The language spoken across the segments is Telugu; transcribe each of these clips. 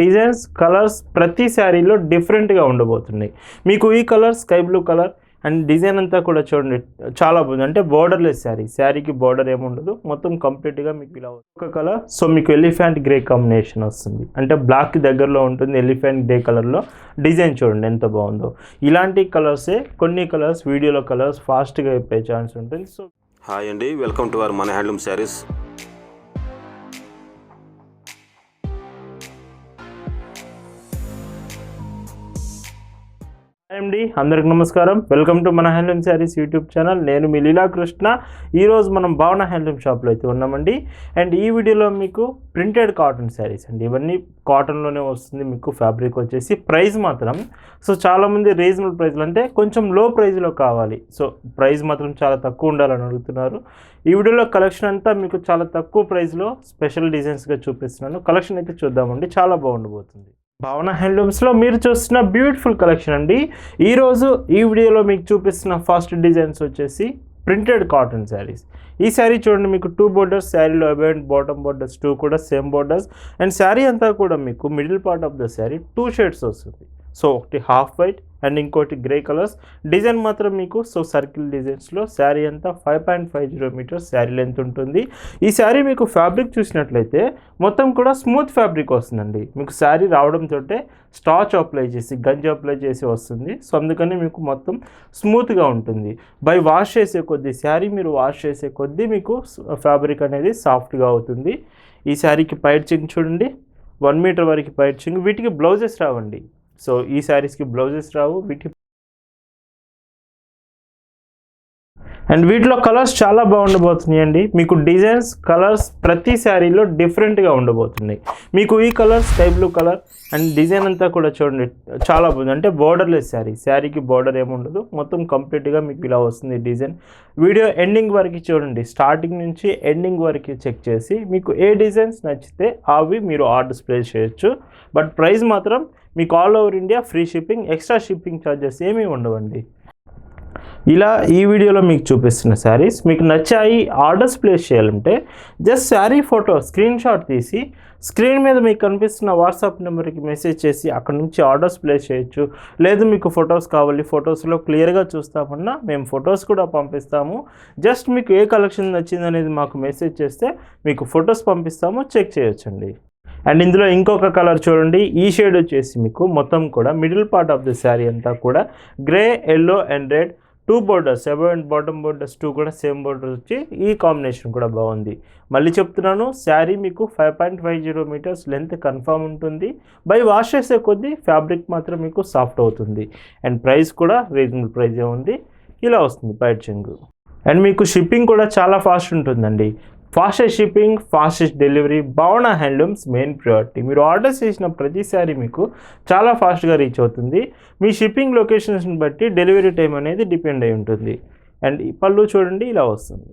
డిజైన్స్ కలర్స్ ప్రతి శారీలో డిఫరెంట్గా ఉండబోతున్నాయి. మీకు ఈ colour sky blue colour and design అంతా కూడా చూడండి చాలా బాగుంది. అంటే బోర్డర్లెస్ శారీ శారీకి బోర్డర్ ఏముండదు మొత్తం కంప్లీట్గా మీకు ఇలా ఒక కలర్. సో మీకు ఎలిఫెంట్ గ్రే కాంబినేషన్ వస్తుంది. అంటే బ్లాక్ దగ్గరలో ఉంటుంది ఎలిఫెంట్ గ్రే కలర్లో. డిజైన్ చూడండి ఎంత బాగుందో. ఇలాంటి కలర్సే కొన్ని కలర్స్ వీడియోలో కలర్స్ ఫాస్ట్గా అయిపోయే ఛాన్స్ ఉంటుంది. సో హాయ్ అండి వెల్కమ్ టు అవర్ మన హ్యాండ్లూమ్ శారీస్. అండి అందరికి నమస్కారం. వెల్కమ్ టు మన హ్యాండ్లూమ్ శారీస్ యూట్యూబ్ ఛానల్ నేను మీ లీలా కృష్ణ. ఈరోజు మనం భావన హ్యాండ్లూమ్ షాప్లో అయితే ఉన్నామండి. అండ్ ఈ వీడియోలో మీకు ప్రింటెడ్ కాటన్ శారీస్ అండి. ఇవన్నీ కాటన్లోనే వస్తుంది. మీకు ఫ్యాబ్రిక్ వచ్చేసి ప్రైస్ మాత్రం. సో చాలామంది రీజనబుల్ ప్రైస్లు అంటే కొంచెం లో ప్రైస్లో కావాలి. సో ప్రైస్ మాత్రం చాలా తక్కువ ఉండాలని అడుగుతున్నారు. ఈ వీడియోలో కలెక్షన్ అంతా మీకు చాలా తక్కువ ప్రైస్లో స్పెషల్ డిజైన్స్గా చూపిస్తున్నాను. కలెక్షన్ అయితే చూద్దామండి. చాలా బాగుండబోతుంది. భావన హ్యాండ్లూమ్స్లో మీరు చూస్తున్న బ్యూటిఫుల్ కలెక్షన్ అండి. ఈరోజు ఈ వీడియోలో మీకు చూపిస్తున్న ఫస్ట్ డిజైన్స్ వచ్చేసి ప్రింటెడ్ కాటన్ శారీస్. ఈ శారీ చూడండి మీకు టూ బోర్డర్స్ శారీలో అబౌట్ బాటమ్ బోర్డర్స్ టూ కూడా సేమ్ బోర్డర్స్ అండ్ శారీ అంతా కూడా మీకు middle part of the saree two shades వస్తుంది. సో ఒకటి హాఫ్ వైట్ అండ్ ఇంకోటి గ్రే కలర్స్. డిజైన్ మాత్రం మీకు సో సర్కిల్ డిజైన్స్లో శారీ అంతా five point five zero metres saree length ఉంటుంది. ఈ శారీ మీకు ఫ్యాబ్రిక్ చూసినట్లయితే మొత్తం కూడా స్మూత్ ఫ్యాబ్రిక్ వస్తుందండి. మీకు శారీ రావడంతో స్టాచ్ అప్లై చేసి గంజి అప్లై చేసి వస్తుంది. సో అందుకని మీకు మొత్తం స్మూత్గా ఉంటుంది. బై వాష్ చేసే కొద్దీ శారీ మీరు వాష్ చేసే కొద్దీ మీకు ఫ్యాబ్రిక్ అనేది సాఫ్ట్గా అవుతుంది. ఈ శారీకి పైర్చింగ్ చూడండి. వన్ మీటర్ వరకు పైర్చింగ్ వీటికి బ్లౌజెస్ రావండి. సో ఈ శారీస్కి బ్లౌజెస్ రావు వీటి అండ్ వీటిలో కలర్స్ చాలా బాగుండబోతున్నాయి అండి. మీకు డిజైన్స్ కలర్స్ ప్రతి శారీలో డిఫరెంట్గా ఉండబోతున్నాయి. మీకు ఈ colour sky blue colour and design అంతా కూడా చూడండి చాలా బాగుంది. అంటే బోర్డర్లెస్ శారీ. శారీకి బోర్డర్ ఏముండదు మొత్తం కంప్లీట్గా మీకు ఇలా వస్తుంది డిజైన్. వీడియో ఎండింగ్ వరకు చూడండి. స్టార్టింగ్ నుంచి ఎండింగ్ వరకు చెక్ చేసి మీకు ఏ డిజైన్స్ నచ్చితే అవి మీరు ఆర్డర్స్ ప్లేస్ చేయొచ్చు. బట్ ప్రైస్ మాత్రం మీకు all over India free shipping extra shipping charges ఏమీ ఉండవండి. ఇలా ఈ వీడియోలో మీకు చూపిస్తున్న శారీస్ మీకు నచ్చాయి ఆర్డర్స్ ప్లేస్ చేయాలంటే just saree photo screen shot తీసి స్క్రీన్ మీద మీకు కనిపిస్తున్న వాట్సాప్ నెంబర్కి మెసేజ్ చేసి అక్కడ నుంచి ఆర్డర్స్ ప్లేస్ చేయొచ్చు. లేదు మీకు ఫొటోస్ కావాలి ఫొటోస్లో క్లియర్గా చూస్తామన్నా మేము ఫొటోస్ కూడా పంపిస్తాము. జస్ట్ మీకు ఏ కలెక్షన్ నచ్చింది అనేది మాకు మెసేజ్ చేస్తే మీకు ఫొటోస్ పంపిస్తాము చెక్ చేయొచ్చండి. అండ్ ఇందులో ఇంకొక కలర్ చూడండి ఈ షేడ్ వచ్చేసి మీకు మొత్తం కూడా middle part of the sari అంతా కూడా grey yellow and red two borders above and bottom borders too కూడా సేమ్ బోర్డర్ వచ్చి ఈ కాంబినేషన్ కూడా బాగుంది. మళ్ళీ చెప్తున్నాను శారీ మీకు five point five zero metres length confirm ఉంటుంది. బై వాష్ చేసే కొద్దీ ఫ్యాబ్రిక్ మాత్రం మీకు సాఫ్ట్ అవుతుంది. అండ్ ప్రైస్ కూడా రీజనబుల్ ప్రైజే ఉంది? ఇలా వస్తుంది బయట చెంగు అండ్ మీకు షిప్పింగ్ కూడా చాలా ఫాస్ట్ ఉంటుందండి. Fastest shipping fastest delivery Bhavana handlooms main priority మీరు ఆర్డర్ చేసిన ప్రతిసారి మీకు చాలా ఫాస్ట్గా రీచ్ అవుతుంది. మీ షిప్పింగ్ లొకేషన్స్ని బట్టి డెలివరీ టైం అనేది డిపెండ్ అయి ఉంటుంది. అండ్ ఈ పళ్ళు చూడండి ఇలా వస్తుంది.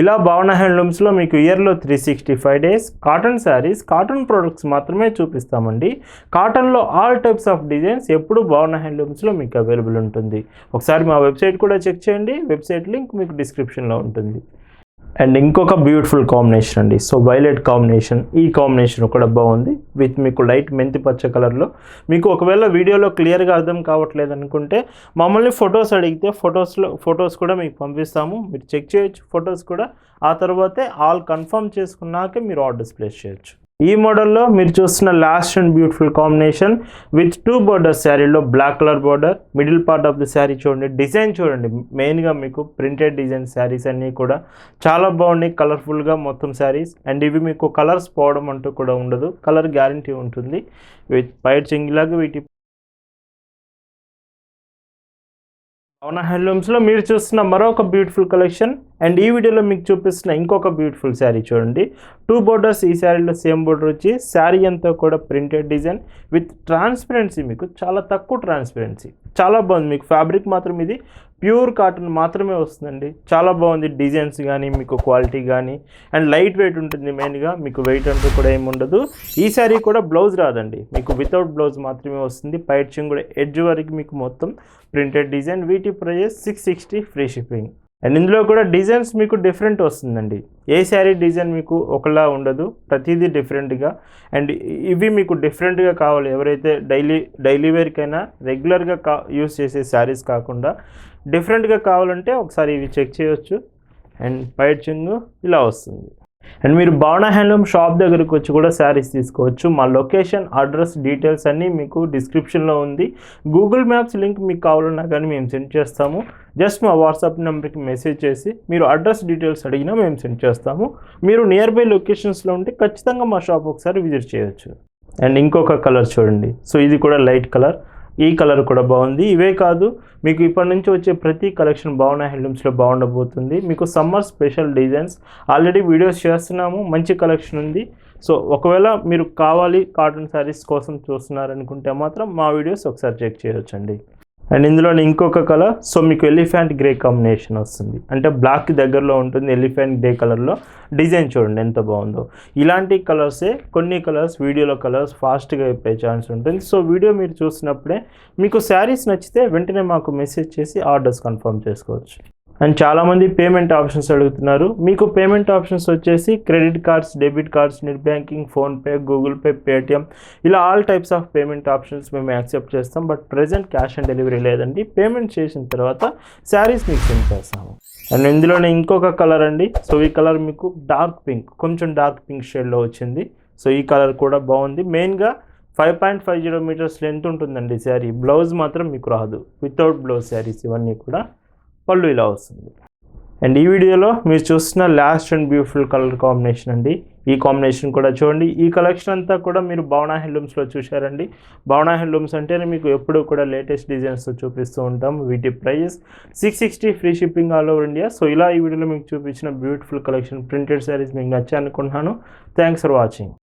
ఇలా భావన హ్యాండ్లూమ్స్లో మీకు ఇయర్లో three sixty five days cotton sarees cotton products మాత్రమే చూపిస్తామండి. కాటన్లో ఆల్ టైప్స్ ఆఫ్ డిజైన్స్ ఎప్పుడు భావన హ్యాండ్లూమ్స్లో మీకు అవైలబుల్ ఉంటుంది. ఒకసారి మా వెబ్సైట్ కూడా చెక్ చేయండి. వెబ్సైట్ లింక్ మీకు డిస్క్రిప్షన్లో ఉంటుంది. అండ్ ఇంకొక బ్యూటిఫుల్ కాంబినేషన్ అండి. So violet combination. ఈ కాంబినేషన్ కూడా బాగుంది. విత్ మీకు లైట్ మెంతి పచ్చ కలర్లో. మీకు ఒకవేళ వీడియోలో క్లియర్గా అర్థం కావట్లేదు అనుకుంటే మమ్మల్ని ఫొటోస్ అడిగితే ఫొటోస్లో ఫొటోస్ కూడా మీకు పంపిస్తాము. మీరు చెక్ చేయొచ్చు. ఫొటోస్ కూడా ఆ తర్వాతే ఆల్ కన్ఫర్మ్ చేసుకున్నాకే మీరు ఆర్డర్స్ ప్లేస్ చేయొచ్చు. ఈ మోడల్లో మీరు చూస్తున్న last and beautiful combination with two border శారీలో black colour border middle part of the saree చూడండి డిజైన్ చూడండి. మెయిన్గా మీకు ప్రింటెడ్ డిజైన్ శారీస్ అన్నీ కూడా చాలా బాగున్నాయి కలర్ఫుల్గా మొత్తం శారీస్ అండ్ ఇవి మీకు కలర్స్ పోవడం అంటూ కూడా ఉండదు కలర్ గ్యారంటీ ఉంటుంది. విత్ పైట్ చింగిలాగా వీటి అవునా? హ్యాండ్లూమ్స్లో మీరు చూస్తున్న మరొక బ్యూటిఫుల్ కలెక్షన్ అండ్ ఈ వీడియోలో మీకు చూపిస్తున్న ఇంకొక బ్యూటిఫుల్ శారీ చూడండి. టూ బోర్డర్స్ ఈ శారీలో సేమ్ బోర్డర్ వచ్చి శారీ అంతా కూడా ప్రింటెడ్ డిజైన్ విత్ ట్రాన్స్పరెన్సీ మీకు చాలా తక్కువ ట్రాన్స్పరెన్సీ చాలా బాగుంది. మీకు ఫ్యాబ్రిక్ మాత్రం ఇది ప్యూర్ కాటన్ మాత్రమే వస్తుందండి. చాలా బాగుంది డిజైన్స్ కానీ మీకు క్వాలిటీ కానీ అండ్ లైట్ వెయిట్ ఉంటుంది మెయిన్గా మీకు వెయిట్ అంటూ కూడా ఏమి ఉండదు. ఈ శారీ కూడా బ్లౌజ్ రాదండి. మీకు వితౌట్ బ్లౌజ్ మాత్రమే వస్తుంది. పైట్ కూడా ఎడ్జ్ వరకు మీకు మొత్తం ప్రింటెడ్ డిజైన్ వీటి prices six sixty free shipping and ఇందులో కూడా డిజైన్స్ మీకు డిఫరెంట్ వస్తుందండి. ఏ శారీ డిజైన్ మీకు ఒకలా ఉండదు ప్రతిదీ డిఫరెంట్గా అండ్ ఇవి మీకు డిఫరెంట్గా కావాలి. ఎవరైతే డైలీ డైలీ వేర్కైనా రెగ్యులర్గా కా యూస్ చేసే శారీస్ కాకుండా డిఫరెంట్గా కావాలంటే ఒకసారి ఇవి చెక్ చేయొచ్చు. అండ్ పైట్ చింగు ఇలా వస్తుంది. అండ్ మీరు భావన హ్యాండ్లూమ్ షాప్ దగ్గరకు వచ్చి కూడా శారీస్ తీసుకోవచ్చు. మా లొకేషన్ అడ్రస్ డీటెయిల్స్ అన్నీ మీకు డిస్క్రిప్షన్లో ఉంది. గూగుల్ మ్యాప్స్ లింక్ మీకు కావాలన్నా కానీ మేము సెండ్ చేస్తాము. జస్ట్ మా వాట్సాప్ నెంబర్కి మెసేజ్ చేసి మీరు అడ్రస్ డీటెయిల్స్ అడిగినా మేము సెండ్ చేస్తాము. మీరు నియర్ బై లొకేషన్స్లో ఉంటే ఖచ్చితంగా మా షాప్ ఒకసారి విజిట్ చేయవచ్చు అండ్ ఇంకొక కలర్ చూడండి. సో ఇది కూడా లైట్ కలర్. ఈ కలర్ కూడా బాగుంది. ఇవే కాదు మీకు ఇప్పటి నుంచి వచ్చే ప్రతి కలెక్షన్ బాగున్నాయి హ్యాండ్లూమ్స్లో బాగుండబోతుంది. మీకు summer special designs already videos చేస్తున్నాము మంచి కలెక్షన్ ఉంది. సో ఒకవేళ మీరు కావాలి కాటన్ శారీస్ కోసం చూస్తున్నారనుకుంటే మాత్రం మా వీడియోస్ ఒకసారి చెక్ చేయొచ్చండి. అండ్ ఇందులో ఇంకొక కలర్ సో మీకు ఎలిఫెంట్ గ్రే కాంబినేషన్ వస్తుంది. అంటే బ్లాక్ దగ్గరలో ఉంటుంది ఎలిఫెంట్ గ్రే కలర్లో. డిజైన్ చూడండి ఎంత బాగుందో. ఇలాంటి కలర్సే కొన్ని కలర్స్ వీడియోలో కలర్స్ ఫాస్ట్గా అయిపోయే ఛాన్స్ ఉంటుంది. సో వీడియో మీరు చూసినప్పుడే మీకు శారీస్ నచ్చితే వెంటనే మాకు మెసేజ్ చేసి ఆర్డర్స్ కన్ఫర్మ్ చేసుకోవచ్చు. అండ్ చాలామంది పేమెంట్ ఆప్షన్స్ అడుగుతున్నారు. మీకు పేమెంట్ ఆప్షన్స్ వచ్చేసి credit cards debit cards net banking PhonePe Google Pay Paytm ఇలా all types of payment options మేము యాక్సెప్ట్ చేస్తాం. But present cash on delivery లేదండి. పేమెంట్ చేసిన తర్వాత శారీస్ మీకు సెండ్ చేస్తాము. అండ్ ఇందులోనే ఇంకొక కలర్ అండి. సో ఈ కలర్ మీకు డార్క్ పింక్ కొంచెం డార్క్ పింక్ షేడ్లో వచ్చింది. సో ఈ కలర్ కూడా బాగుంది. మెయిన్గా five point five zero metres length ఉంటుందండి శారీ. బ్లౌజ్ మాత్రం మీకు రాదు. వితౌట్ బ్లౌజ్ శారీస్ ఇవన్నీ కూడా. పళ్ళు ఇలా వస్తుంది. అండ్ ఈ వీడియోలో మీరు చూస్తున్న last and beautiful colour combination అండి. ఈ కాంబినేషన్ కూడా చూడండి. ఈ కలెక్షన్ అంతా కూడా మీరు భవనా హ్యాండ్లూమ్స్లో చూశారండి. భవనా హ్యాండ్లూమ్స్ అంటేనే మీకు ఎప్పుడూ కూడా లేటెస్ట్ డిజైన్స్ చూపిస్తూ ఉంటాం. వీటి prices six sixty free shipping all over India so ఇలా ఈ వీడియోలో మీకు చూపించిన బ్యూటిఫుల్ కలెక్షన్ ప్రింటెడ్ శారీస్ మీకు నచ్చాయి అనుకుంటున్నాను. Thanks for watching